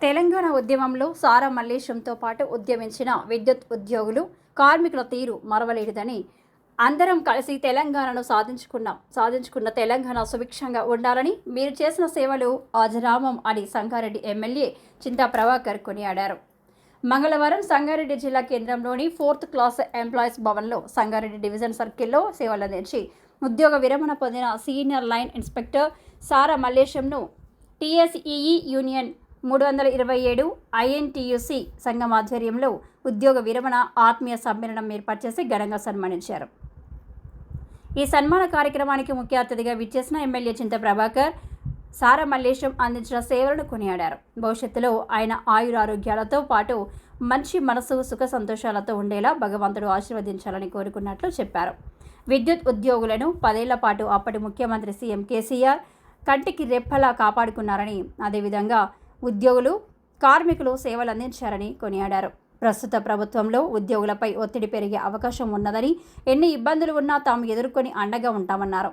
తెలంగాణ ఉద్యమంలో సారా మల్లేశంతో పాటు ఉద్యమించిన విద్యుత్ ఉద్యోగులు కార్మికుల తీరు మరవలేదని అందరం కలిసి తెలంగాణను సాధించుకున్నాం సాధించుకున్న తెలంగాణ సుభిక్షంగా ఉండాలని మీరు చేసిన సేవలు ఆజరామం అని సంగారెడ్డి ఎమ్మెల్యే చింతా ప్రభాకర్ కొనియాడారు. మంగళవారం సంగారెడ్డి జిల్లా కేంద్రంలోని ఫోర్త్ క్లాస్ ఎంప్లాయీస్ భవన్లో సంగారెడ్డి డివిజన్ సర్కిల్లో సేవలందించి ఉద్యోగ విరమణ పొందిన సీనియర్ లైన్ ఇన్స్పెక్టర్ సారా మల్లేశంను టీఎస్ఈఈ యూనియన్ మూడు వందల ఇరవై ఏడు ఐఎన్టీయూసీ సంఘం ఆధ్వర్యంలో ఉద్యోగ విరమణ ఆత్మీయ సమ్మేళనం ఏర్పాటు చేసి ఘనంగా సన్మానించారు. ఈ సన్మాన కార్యక్రమానికి ముఖ్య అతిథిగా విచ్చేసిన ఎమ్మెల్యే చింత ప్రభాకర్ సారా మల్లేశం అందించిన సేవలను కొనియాడారు. భవిష్యత్తులో ఆయన ఆయురారోగ్యాలతో పాటు మంచి మనసు సుఖ సంతోషాలతో ఉండేలా భగవంతుడు ఆశీర్వదించాలని కోరుకున్నట్లు చెప్పారు. విద్యుత్ ఉద్యోగులను పదేళ్ళ పాటు అప్పటి ముఖ్యమంత్రి సీఎం కేసీఆర్ కంటికి రెప్పలా కాపాడుకున్నారని అదేవిధంగా ఉద్యోగులు కార్మికులు సేవలు అందించారని కొనియాడారు. ప్రస్తుత ప్రభుత్వంలో ఉద్యోగులపై ఒత్తిడి పెరిగే అవకాశం ఉన్నదని ఎన్ని ఇబ్బందులు ఉన్నా తాము ఎదుర్కొని అండగా ఉంటామన్నారు.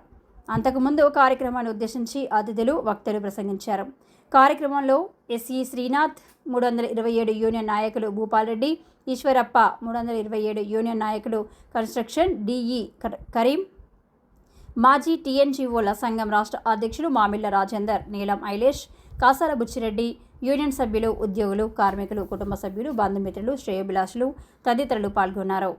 అంతకుముందు కార్యక్రమాన్ని ఉద్దేశించి అతిథులు వక్తలు ప్రసంగించారు. కార్యక్రమంలో ఎస్ఈ శ్రీనాథ్ మూడు వందల ఇరవై ఏడు యూనియన్ నాయకులు భూపాల్ రెడ్డి ఈశ్వరప్ప మూడు వందల ఇరవై ఏడు యూనియన్ నాయకులు కన్స్ట్రక్షన్ డిఈ కరీం మాజీ టీఎన్జీఓల సంఘం రాష్ట్ర అధ్యక్షులు మామిళ్ళ రాజేందర్ నీలం ఐలేష్ కాసాల బుచ్చిరెడ్డి యూనియన్ సభ్యులు ఉద్యోగులు కార్మికులు కుటుంబ సభ్యులు బంధుమిత్రులు శ్రేయోభిలాషులు తదితరులు పాల్గొన్నారు.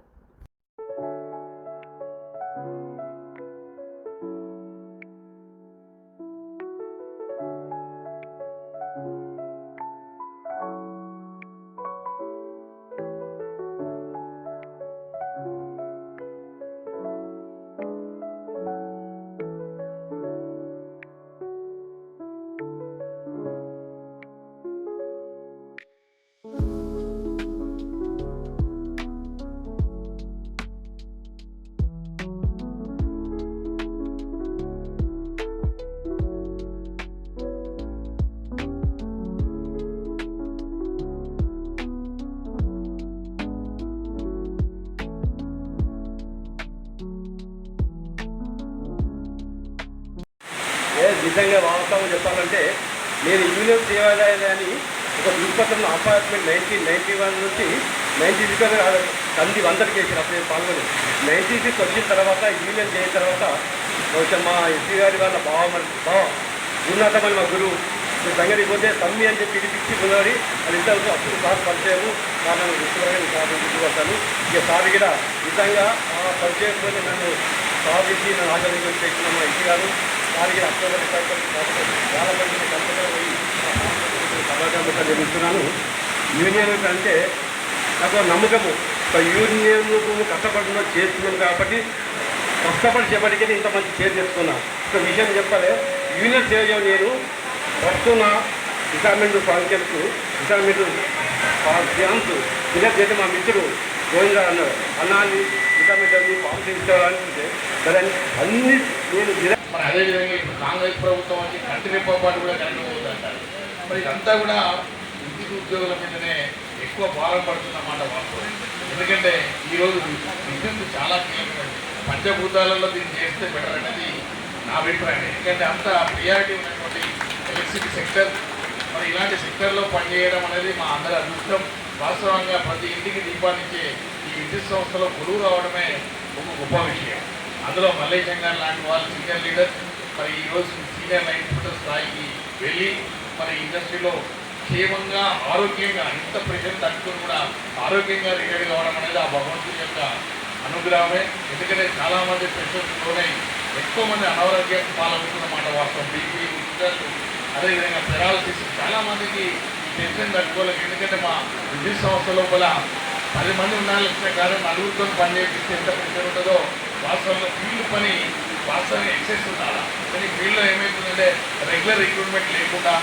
నిజంగా వాస్తవం చెప్పాలంటే నేను యూనియన్ సేవాలయాన్ని ఒక దృక్పథంలో అపార్ట్మెంట్ నైన్టీన్ నైన్టీ వన్ నుంచి నైన్టీ సిక్స్ తొమ్మిది వందరికి వేసిన అప్పుడు నేను పాల్గొని నైన్టీ సిక్స్ వచ్చిన తర్వాత యూనియన్ చేసిన తర్వాత కొంచెం మా ఎస్సీ గారి వాళ్ళ బావ బావ ఉన్నతమని మా గురువు. మీ సంగతి పోతే తమ్మి అని చెప్పి పిలిపించి ఉన్నవాడి అది ఇద్దరు అప్పుడు సార్ పరిచయము. సార్ నన్ను సార్ గుర్తుపడతాను. ఇక సార్ కూడా నిజంగా ఆ పరిచయంతో నన్ను సాధించి నన్ను ఆచరణ చేసిన మా ఇంటి గారు. వారికి అక్టోబర్ ఇరవై చాలా మంది యూనియన్ అంటే నాకు నమ్మకము. ఒక యూనియన్ కష్టపడిన చేస్తున్నాం కాబట్టి కష్టపడి చేపటికి ఇంత మంచి చేరు చేసుకున్నా ఒక విషయం చెప్పాలి. యూనియన్ సేవ నేను. వస్తున్న రిటైర్మెంట్ ఫంక్షన్కు రిటైర్మెంట్ ఛాన్స్ ఇలా చేసి మా మిత్రుడు గోవింద అన్నారు అన్నాన్ని రిటైర్మెంట్ అన్ని పాలసీ ఇచ్చేవాళ్ళని సరే అన్ని నేను మరి అదేవిధంగా ఇప్పుడు కాంగ్రెస్ ప్రభుత్వం వచ్చి కంటి రెప్పపాటు కూడా కరెంట్ పోతుంది అంటారు మరి ఇదంతా కూడా విద్యుత్ ఉద్యోగుల మీదనే ఎక్కువ భారం పడుతుందన్నమాట వాస్తవం. ఎందుకంటే ఈరోజు విద్యుత్ చాలా కీలకమైనది పంచభూతాలలో దీన్ని చేస్తే బెటర్ అనేది నా అభిప్రాయం. ఎందుకంటే అంత ప్రియారిటీ ఉన్నటువంటి ఎలక్ట్రిసిటీ సెక్టర్ మరి ఇలాంటి సెక్టర్లో పనిచేయడం అనేది మా అందరి అదృష్టం. వాస్తవంగా ప్రతి ఇంటికి దీపాన్నిచ్చే ఈ విద్యుత్ సంస్థలో గురువు రావడమే ఒక గొప్ప విషయం. అందులో మల్లేశం గారు లాంటి వాళ్ళు సీనియర్ లీడర్. మరి ఈరోజు సీనియర్ లైన్ స్థాయికి వెళ్ళి మరి ఇండస్ట్రీలో క్షేమంగా ఆరోగ్యంగా ఇంత ప్రెషర్ తట్టుకుని కూడా ఆరోగ్యంగా రిటైర్ కావడం అనేది ఆ భగవంతుడి యొక్క అనుగ్రహమే. ఎందుకంటే చాలామంది ప్రెషర్స్ ఎక్కువ మంది అనారోగ్యం పాలవుతున్న మాట వాస్తవం. బీపీ షుగర్లు అదేవిధంగా పెరాలసిస్. చాలామందికి టెన్షన్ తట్టుకోలేక ఎందుకంటే మా విద్యుత్ సంస్థ లోపల పది మంది ఉండాల్సిన కారణం నలుగురితో పని ఎంత ప్రెషర్ ఉంటుందో వాస్తవంలో ఫీల్డ్ పని వాస్తవంగా ఎక్సెస్ ఉండాలి? కానీ ఫీల్డ్లో ఏమవుతుందంటే రెగ్యులర్ రిక్రూట్మెంట్ లేకుండా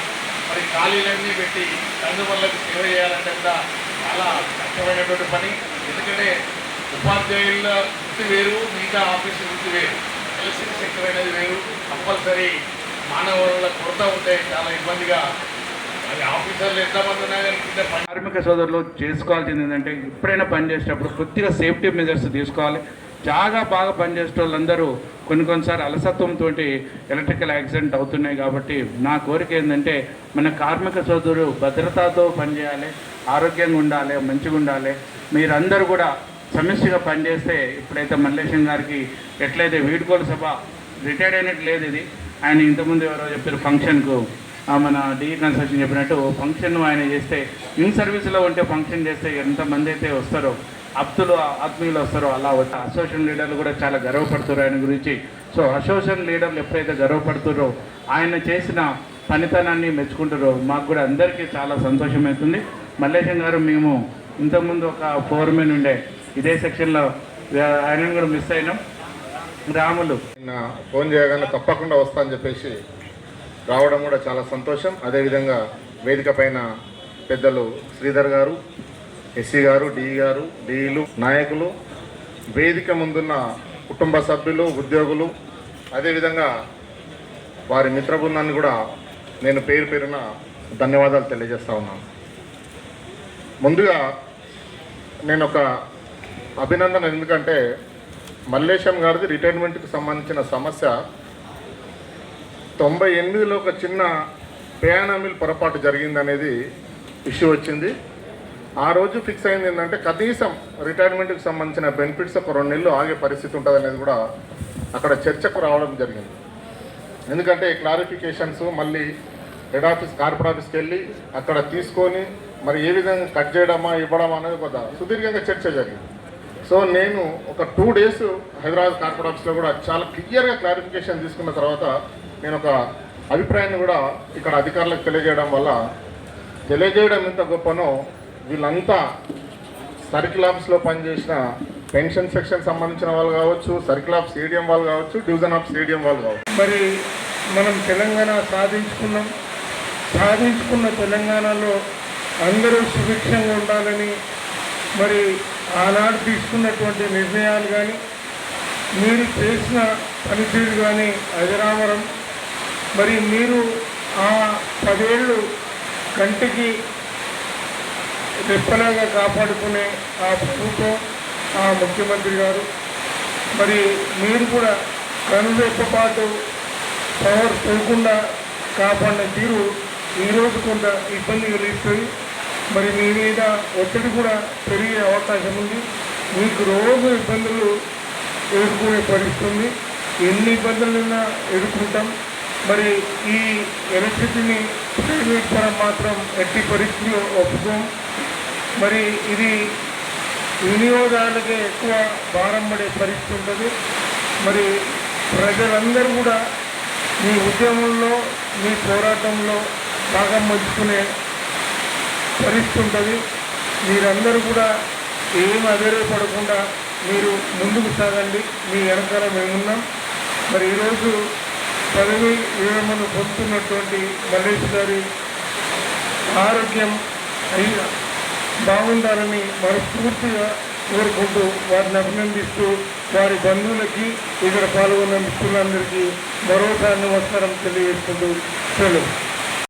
మరి ఖాళీలన్నీ పెట్టి కన్సూమర్లకు సేవ చేయాలంటే కూడా చాలా కష్టమైనటువంటి పని. ఎందుకంటే ఉపాధ్యాయుల వృత్తి వేరు మిగతా ఆఫీసు వృత్తి వేరు. ఎలక్ట్రిక్ సెక్టర్ అనేది వేరు. కంపల్సరీ మానవ వనరుల కొరత ఉంటే చాలా ఇబ్బందిగా అది ఆఫీసర్లు ఎంతమంది ఉన్నా కానీ కింద కార్మిక సోదరులు చేసుకోవాల్సింది ఏంటంటే ఎప్పుడైనా పని చేసేటప్పుడు కొద్దిగా సేఫ్టీ మెజర్స్ తీసుకోవాలి. చాలా బాగా పనిచేసే వాళ్ళందరూ కొన్ని కొన్నిసార్లు అలసత్వంతో ఎలక్ట్రికల్ యాక్సిడెంట్ అవుతున్నాయి కాబట్టి నా కోరిక ఏంటంటే మన కార్మిక సోదరుడు భద్రతతో పనిచేయాలి ఆరోగ్యంగా ఉండాలి మంచిగా ఉండాలి. మీరందరూ కూడా సమిష్టిగా పనిచేస్తే ఇప్పుడైతే మల్లేశం గారికి ఎట్లయితే వీడుకోలు సభ రిటైర్డ్ అయినట్టు లేదు ఇది. ఆయన ఇంతకుముందు ఎవరో చెప్పారు ఫంక్షన్కు. మన డిఈ కన్స్ట్రక్షన్ చెప్పినట్టు ఫంక్షన్ ఆయన చేస్తే ఇన్ సర్వీస్లో ఉంటే ఫంక్షన్ చేస్తే ఎంతమంది అయితే వస్తారో అప్తులు ఆత్మీయులు వస్తారో అలా వచ్చి అసోసియేషన్ లీడర్లు కూడా చాలా గర్వపడుతారు ఆయన గురించి. సో అసోసియేషన్ లీడర్లు ఎప్పుడైతే గర్వపడుతురో ఆయన చేసిన పనితనాన్ని మెచ్చుకుంటారో మాకు కూడా అందరికీ చాలా సంతోషం అవుతుంది మల్లేశం గారు మేము ఇంతకుముందు ఒక ఫోర్మెన్ ఉండే ఇదే సెక్షన్లో ఆయన కూడా మిస్ అయినాం. రాములు. నిన్న ఫోన్ చేయగానే తప్పకుండా వస్తా అని చెప్పేసి రావడం కూడా చాలా సంతోషం. అదేవిధంగా వేదిక పైన పెద్దలు శ్రీధర్ గారు ఎస్సీ గారు డి గారు డిఈలు నాయకులు వేదిక ముందున్న కుటుంబ సభ్యులు ఉద్యోగులు అదేవిధంగా వారి మిత్ర బృందాన్ని కూడా నేను పేరు పేరున ధన్యవాదాలు తెలియజేస్తా ఉన్నాను. ముందుగా నేను ఒక అభినందన ఎందుకంటే మల్లేశం గారిది రిటైర్మెంట్కి సంబంధించిన సమస్య తొంభై ఎనిమిదిలో ఒక చిన్న పేయానమిల్ పొరపాటు జరిగిందనేది ఇష్యూ వచ్చింది. ఆ రోజు ఫిక్స్ అయింది ఏంటంటే కనీసం రిటైర్మెంట్కి సంబంధించిన బెనిఫిట్స్ ఒక రెండు నెలలు ఆగే పరిస్థితి ఉంటుంది అనేది కూడా అక్కడ చర్చకు రావడం జరిగింది. ఎందుకంటే క్లారిఫికేషన్స్ మళ్ళీ హెడ్ ఆఫీస్ కార్పొరేట్ ఆఫీస్కి వెళ్ళి అక్కడ తీసుకొని మరి ఏ విధంగా కట్ చేయడమా ఇవ్వడమా అనేది ఒక సుదీర్ఘంగా చర్చ జరిగింది. సో నేను ఒక టూ డేస్ హైదరాబాద్ కార్పొరేట్ ఆఫీస్లో కూడా చాలా క్లియర్గా క్లారిఫికేషన్ తీసుకున్న తర్వాత నేను ఒక అభిప్రాయాన్ని కూడా ఇక్కడ అధికారులకు తెలియజేయడం వల్ల తెలియజేయడం ఎంత గొప్పనో వీళ్ళంతా సర్కిల్ ఆఫీస్లో పనిచేసిన పెన్షన్ సెక్షన్ సంబంధించిన వాళ్ళు కావచ్చు సర్కిల్ ఆఫ్ స్టేడియం వాళ్ళు కావచ్చు డివిజన్ ఆఫ్ స్టేడియం వాళ్ళు కావచ్చు. మరి మనం తెలంగాణ సాధించుకున్నాం. సాధించుకున్న తెలంగాణలో అందరూ సుభిక్షంగా ఉండాలని మరి ఆనాడు తీసుకున్నటువంటి నిర్ణయాలు కానీ మీరు చేసిన పనితీరు కానీ అజరామరం. మరి మీరు ఆ పదేళ్ళు కంటికి రెప్పలాగా కాపాడుకునే ఆ ప్రభుత్వం ఆ ముఖ్యమంత్రి గారు. మరి మీరు కూడా కనురెప్పపాటు పవర్ పోకుండా కాపాడిన తీరు ఈరోజు కొంత ఇబ్బంది కలిగిస్తుంది. మరి మీ మీద ఒత్తిడి కూడా పెరిగే అవకాశం ఉంది. మీకు రోజు ఇబ్బందులు ఎదుర్కొనే పరిస్థితుంది ఎన్ని ఇబ్బందులున్నా ఎదుర్కొంటాం. మరి ఈ ఎలక్ట్రిసిటీని ప్రైవేట్ మాత్రం ఎట్టి పరిస్థితుల్లో ఒప్పుకోం. మరి ఇది వినియోగదారులకే ఎక్కువ భారం పడే పరిస్థితి ఉంటుంది. మరి ప్రజలందరూ కూడా మీ ఉద్యమంలో మీ పోరాటంలో భాగం పంచుకునే పరిస్థితి ఉంటుంది. మీరందరూ కూడా ఏం అధైర్యపడకుండా మీరు ముందుకు సాగండి. మీ వెనకాల మేమున్నాం. మరి ఈరోజు పదవి విరమణ పొందుతున్నటువంటి మల్లేష్ గారి ఆరోగ్యం అయి బాగుండాలని మనస్ఫూర్తిగా కోరుకుంటూ వారిని అభినందిస్తూ వారి బంధువులకి ఇక్కడ పాల్గొన్న మిత్రులందరికీ మరోసారి నమస్కారం తెలియజేసుకుంటూ సెలవు.